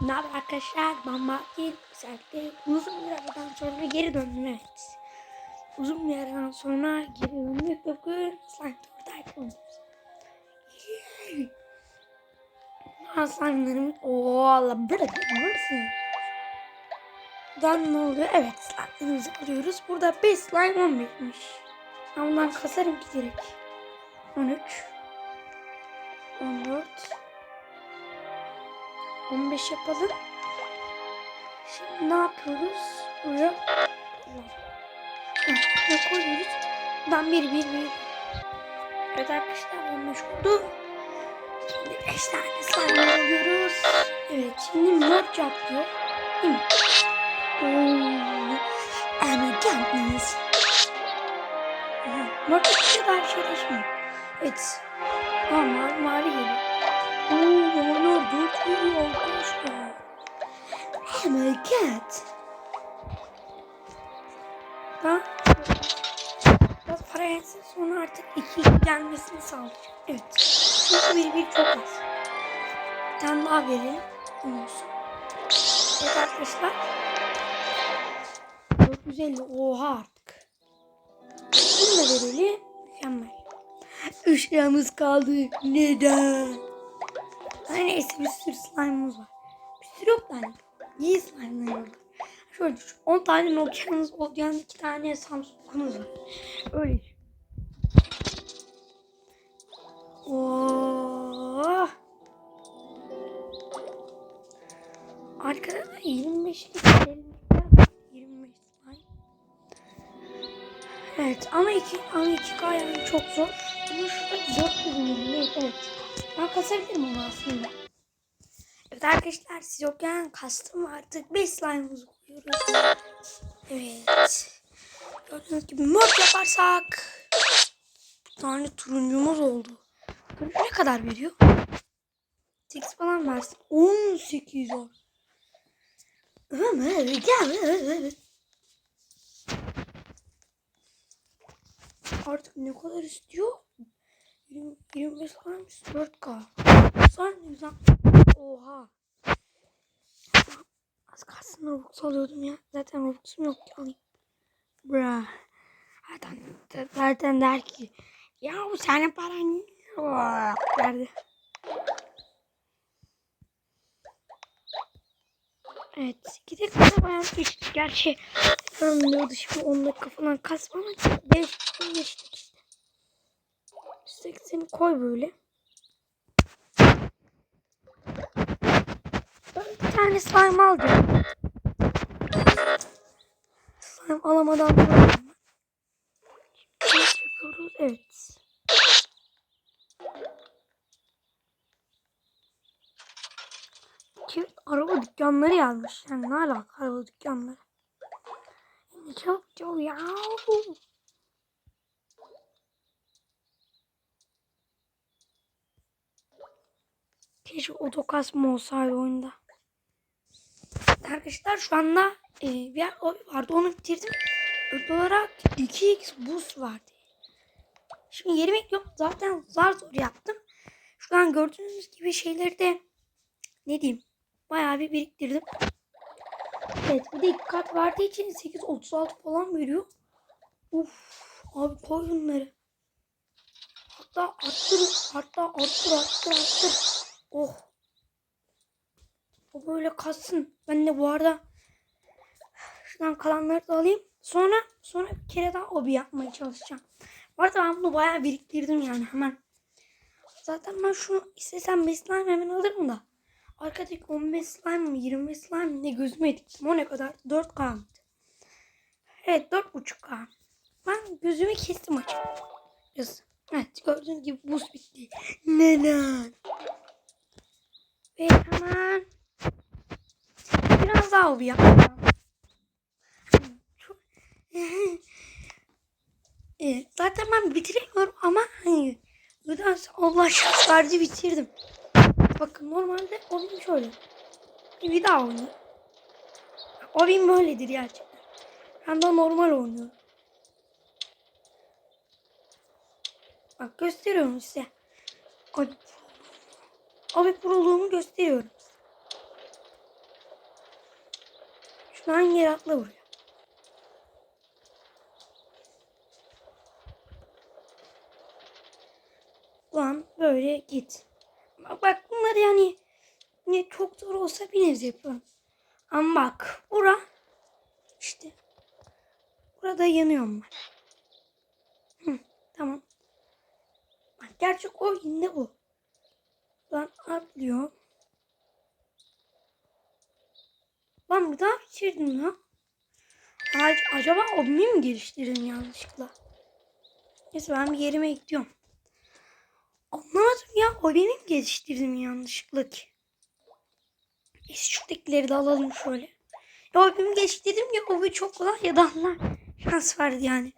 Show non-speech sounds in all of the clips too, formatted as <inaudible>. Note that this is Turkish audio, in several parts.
Ne haber arkadaşlar? Ben Bahattin. Özellikle uzun bir aradan sonra geri döndüm evet. Uzun bir aradan sonra geri döndük. Bugün slime tour type oynuyoruz. Yay! Ha slime'larım. Ooo Allah bırakın burası. Buradan ne oluyor? Evet slime'larımızı alıyoruz. Burada 5 slime 11'miş. Ben bundan kasarım ki direkt. 13 14 15 yapalım. Şimdi ne yapıyoruz? Buraya buraya koyuyoruz. Ben bir bir bir. Evet arkadaşlar 15 oldu. Şimdi 5 tane slime alıyoruz. Evet şimdi merge yapıyor. Değil mi? Ooo. Ama geldiniz. Merge kadar şey değişmiyor. Evet. Aa arkadaşlar. Oh my god. Ben para yensin sonra artık iki gelmesini sağlayacağım. Evet. Çünkü bir bir çok az. Bir tane daha verelim. Sonra. Evet arkadaşlar. 450 oha artık. Bunu da verelim. Mükemmel. Liramız kaldı. Neden? Ay neyse bir sürü slime'ımız var. Bir sürü yok yani. İyi slime'lar var. Şöyle düşün. 10 tane Nokia'nız olacağın 2 tane Samsung'unuz var. Öyle düşün. Oh. Arkada da 25 25 slime. Evet ama 2 ama 2K yani çok zor. Ama şurada 400 milyon evet. Ben kasabilirim onu aslında. Evet arkadaşlar siz yokken kastım artık 5 slime'ımızı koyuyoruz. Evet. Gördüğünüz gibi mört yaparsak bir tane turuncumuz oldu. Turuncu ne kadar veriyor? 8 falan versin. 18 var. Artık ne kadar istiyor? 20, 25 varmış 4K. Sonra ne güzel. Oha. Az kalsın Robux alıyordum ya. Zaten Robux'um yok ki alayım. Bra. Zaten, zaten der ki ya bu senin paran yok derdi. Evet. Gidelim de bayağı geçtik. Gerçi sanmıyordu şimdi 10 dakika falan kasmama. 5 geçtik işte. 180'i koy böyle. Bir tane slime alacağım. Slime alamadan. Şimdi yapıyoruz. Evet. Ki araba dükkanları yazmış. Yani ne alaka araba dükkanları? Ne çabuk ya. Keşke otokasma olsaydı oyunda. Arkadaşlar şu anda e, bir oy vardı onu bitirdim. Ödül olarak 2x boost vardı. Şimdi yerime yok zaten zar zor yaptım. Şu an gördüğünüz gibi şeyleri de ne diyeyim bayağı bir biriktirdim. Evet bir de kat verdiği için 8.36 falan veriyor. Uf abi koy bunları. Hatta arttır hatta arttır arttır arttır. Oh. O böyle kalsın. Ben de bu arada şuradan kalanları da alayım. Sonra sonra bir kere daha obi yapmaya çalışacağım. Bu arada ben bunu bayağı biriktirdim yani hemen. Zaten ben şunu istesem 5 slime hemen alırım da. Arkadaki 15 slime mi 20 slime mi ne gözüme diktim. O ne kadar? 4K mıydı? Evet 4.5K. Ben gözümü kestim açık. Evet gördüğünüz gibi buz bitti. Neden? Ve hemen obi yapacağım. Çok... <laughs> evet, zaten ben bitiremiyorum ama hani biraz Allah şarjı bitirdim. Bakın normalde oyun şöyle. Bir daha oynuyor. Oyun böyledir gerçekten. Ben de normal oynuyorum. Bak gösteriyorum size. Abi, abi proluğumu gösteriyorum. Şu an yer atla vuruyor. Ulan böyle git. Bak, bak bunlar yani ne çok zor olsa bir nebze yapıyorum. Ama bak bura işte burada yanıyorum ben. Hı, tamam. Bak gerçek o yine bu. Lan atlıyor. Lan bir daha bitirdim. Ac- Acaba obimi mi geliştirdim yanlışlıkla? Neyse ben bir yerime gidiyorum. Anlamadım ya. Obimi mi geliştirdim yanlışlıkla ki? Neyse şuradakileri de alalım şöyle. Ya obimi geliştirdim ya obi çok kolay ya da Allah şans verdi yani.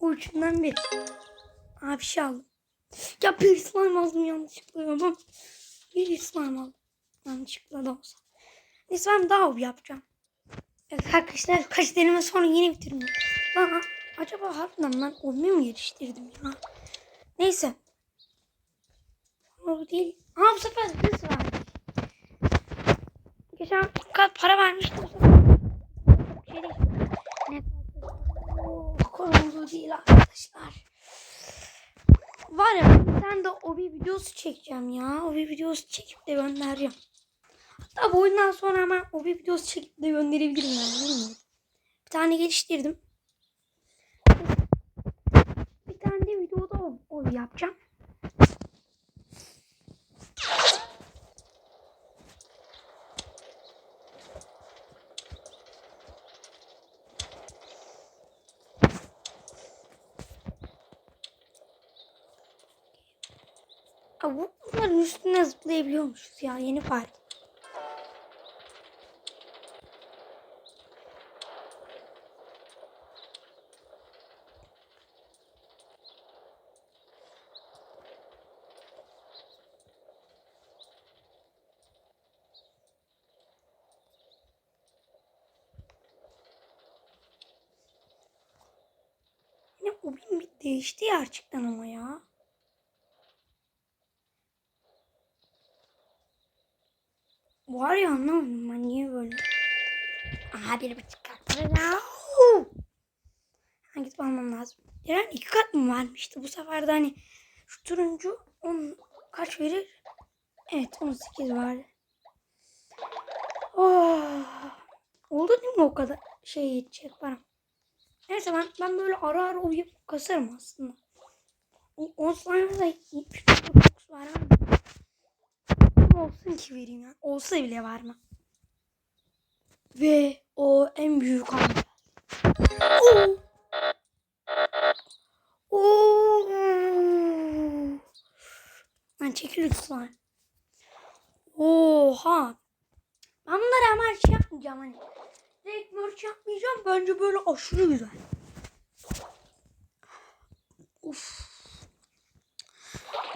O üçünden bir şey aldım. Ya bir slime aldım yanlışlıkla ya. Ben bir slime aldım. Yanlışlıkla da olsa. Neyse ben daha yapacağım. Evet arkadaşlar kaç deneme sonra yine bitirdim. Lan acaba harbiden ben hobimi mi geliştirdim ya? Neyse. O değil. Aa bu sefer hız var. Geçen bu para vermiştim. Şey değil. Ne? Konumuz değil arkadaşlar. Var ya tane de obi videosu çekeceğim ya. Obi videosu çekip de göndereceğim. Hatta bu oyundan sonra hemen obi videosu çekip de gönderebilirim yani. Bilmiyorum. Bir tane geliştirdim. Bir tane de videoda o, obi yapacağım. Bu- bunların üstüne zıplayabiliyormuşuz ya yeni fark. Yine o bir değişti gerçekten ama ya. Var ya anlamadım ben niye böyle. Aha bir buçuk kat ya. Hangisi almam lazım? Eren iki kat mı vermişti? Bu sefer de hani şu turuncu 10 kaç verir? Evet 18 verdi. Oh. Oldu değil mi o kadar şey yetecek bana? Neyse ben, ben böyle ara ara uyup kasarım aslında. O 10 slime'a da 79 var ama. Olsun ki vereyim ya. Olsa bile vermem. Ve o en büyük hamle. Oo. Oo. Ben çekil lütfen. Oha. Ben bunları hemen şey yapmayacağım hani. Direkt merch yapmayacağım. Bence böyle aşırı güzel. Uf.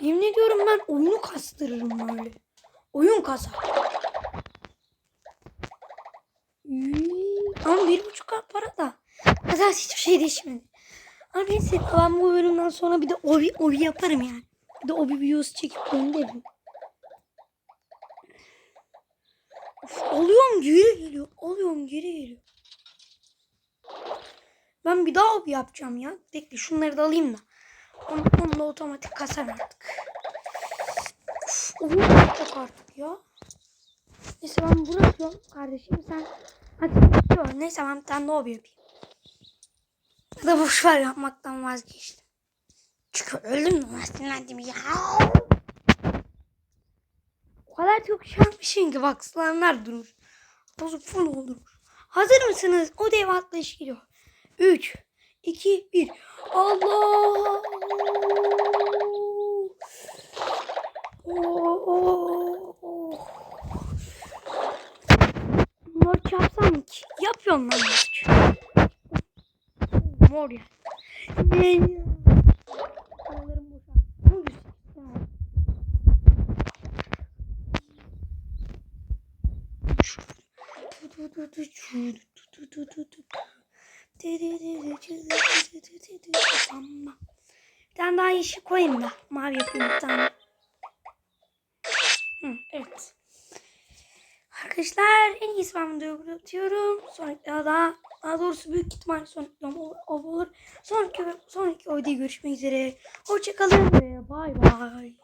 Yemin ediyorum ben oyunu kastırırım böyle. Oyun kasar. Ama bir buçuk kat para da. Zaten hiçbir şey değişmedi. Ama neyse ben bu bölümden sonra bir de obi, obi yaparım yani. Bir de obi videosu çekip gönderirim. Of, alıyorum geri geliyor. Alıyorum geri geliyor. Ben bir daha yapacağım ya. Bekle şunları da alayım da. Onu, onu da otomatik kasar artık. Of, oyun yapacak artık ya. Neyse ben bırakıyorum kardeşim sen hadi. Neyse ben bir tane hobi yapayım. Ya da boş ver yapmaktan vazgeçtim. Çünkü öldüm mü sinirlendim ya. O kadar çok yapmışım ki bak slime'lar durmuş. Tozu full olmuş. Hazır mısınız? O dev atlayış geliyor. 3, 2, 1. Allah! Oo, oo, oo. Mor yapsam ki. Yapıyorum lan mor. Mor ya. Ne ya? Bir tane daha yeşil koyayım da mavi yapayım bir tane. Hı, evet. arkadaşlar. En iyisi ben videoyu bırakıyorum. Sonraki daha, daha doğrusu büyük ihtimal sonraki videom ol- olur. Sonraki, sonraki videoda görüşmek üzere. Hoşçakalın ve bay bay.